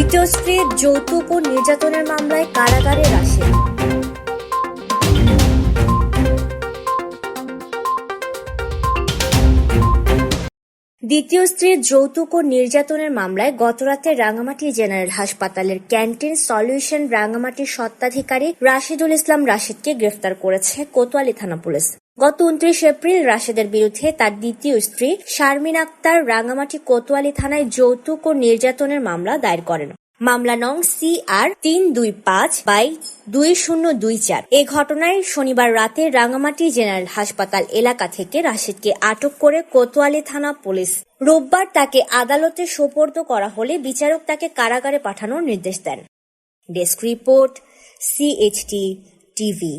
দ্বিতীয় স্ত্রীর যৌতুক ও নির্যাতনের মামলায় কারাগারে রাশেদ দ্বিতীয় স্ত্রীর যৌতুক ও নির্যাতনের মামলায় গতরাতে রাঙামাটি জেনারেল হাসপাতালের ক্যান্টিন সলিউশন রাঙামাটির স্বত্বাধিকারী রাশিদুল ইসলাম রাশিদকে গ্রেফতার করেছে কোতোয়ালি থানা পুলিশ। গত উনত্রিশ এপ্রিল রাশেদের বিরুদ্ধে তার দ্বিতীয় স্ত্রী শারমিন আক্তার রাঙামাটি কোতোয়ালি থানায় যৌতুক ও নির্যাতনের মামলা দায়ের করেন। মামলা নং সি আর তিন দুই পাঁচ বাই দুই শূন্য দুই চার। এ ঘটনায় শনিবার রাতে রাঙামাটি জেনারেল হাসপাতাল এলাকা থেকে রাশেদকে আটক করে কোতোয়ালি থানা পুলিশ। রোববার তাকে আদালতে সোপর্দ করা হলে বিচারক তাকে কারাগারে পাঠানোর নির্দেশ দেন। Desk report CHT TV.